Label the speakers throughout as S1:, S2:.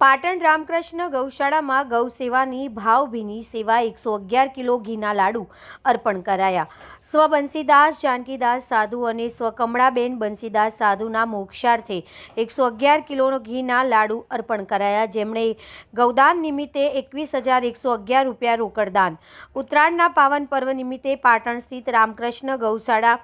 S1: પાટણ રામકૃષ્ણ ગૌશાળામાં ગૌ સેવાની ભાવભીની સેવા એકસો અગિયાર કિલો ઘીના લાડુ અર્પણ કરાયા. સ્વ બંસીદાસ, જાનકીદાસ સાધુ અને સ્વ કમળાબેન બંસીદાસ સાધુના મોક્ષાર્થે એકસો અગિયાર કિલો ઘીના લાડુ અર્પણ કરાયા. જેમણે ગૌદાન નિમિત્તે એકવીસ હજાર એકસો અગિયાર રૂપિયા રોકડદાન. ઉત્તરાયણના પાવન પર્વ નિમિત્તે પાટણ સ્થિત રામકૃષ્ણ ગૌશાળા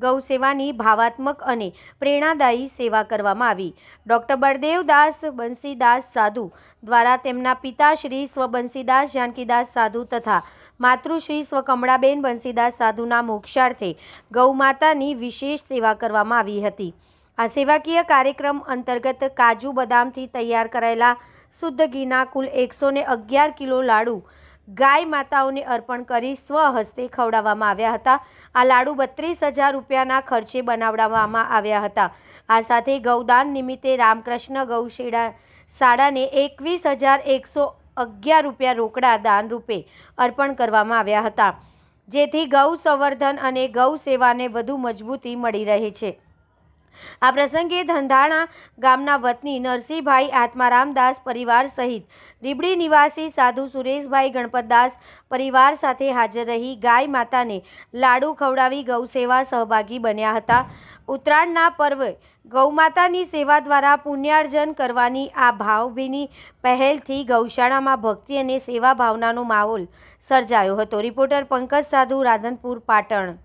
S1: ગૌ સેવાની ભાવાત્મક અને પ્રેરણાદાયી સેવા કરવામાં આવી. ડૉક્ટર બળદેવદાસ બંસીદાસ સાધુ દ્વારા તેમના પિતાશ્રી સ્વ બંસીદાસ જાનકીદાસ સાધુ તથા માતૃશ્રી સ્વ કમળાબેન બંસીદાસ સાધુના મોક્ષાર્થે ગૌમાતાની વિશેષ સેવા કરવામાં આવી હતી. આ સેવાકીય કાર્યક્રમ અંતર્ગત કાજુ બદામથી તૈયાર કરાયેલા શુદ્ધ ઘીના કુલ એકસો અગિયાર કિલો લાડુ ગાય માતાઓને અર્પણ કરી સ્વહસ્તે ખવડાવવામાં આવ્યા હતા. આ લાડુ બત્રીસ હજાર રૂપિયાના ખર્ચે બનાવડાવવામાં આવ્યા હતા. આ સાથે ગૌદાન નિમિત્તે રામકૃષ્ણ ગૌશેડા શાળાને એકવીસ હજાર એકસો અગિયાર રૂપિયા રોકડા દાન રૂપે અર્પણ કરવામાં આવ્યા હતા. જેથી ગૌ સંવર્ધન અને ગૌ સેવાને વધુ મજબૂતી મળી રહે છે. આ પ્રસંગે ધંધાણા ગામના વતની નરસિંહભાઈ આત્મારામદાસ પરિવાર સહિત રીબડી નિવાસી સાધુ સુરેશભાઈ ગણપતદાસ પરિવાર સાથે હાજર રહી ગાય માતાને લાડુ ખવડાવી ગૌસેવા સહભાગી બન્યા હતા. ઉત્તરાયણના પર્વે ગૌમાતાની સેવા દ્વારા પુણ્યાર્જન કરવાની આ ભાવભીની પહેલથી ગૌશાળામાં ભક્તિ અને સેવા ભાવનાનો માહોલ સર્જાયો હતો. રિપોર્ટર પંકજ સાધુ, રાધનપુર, પાટણ.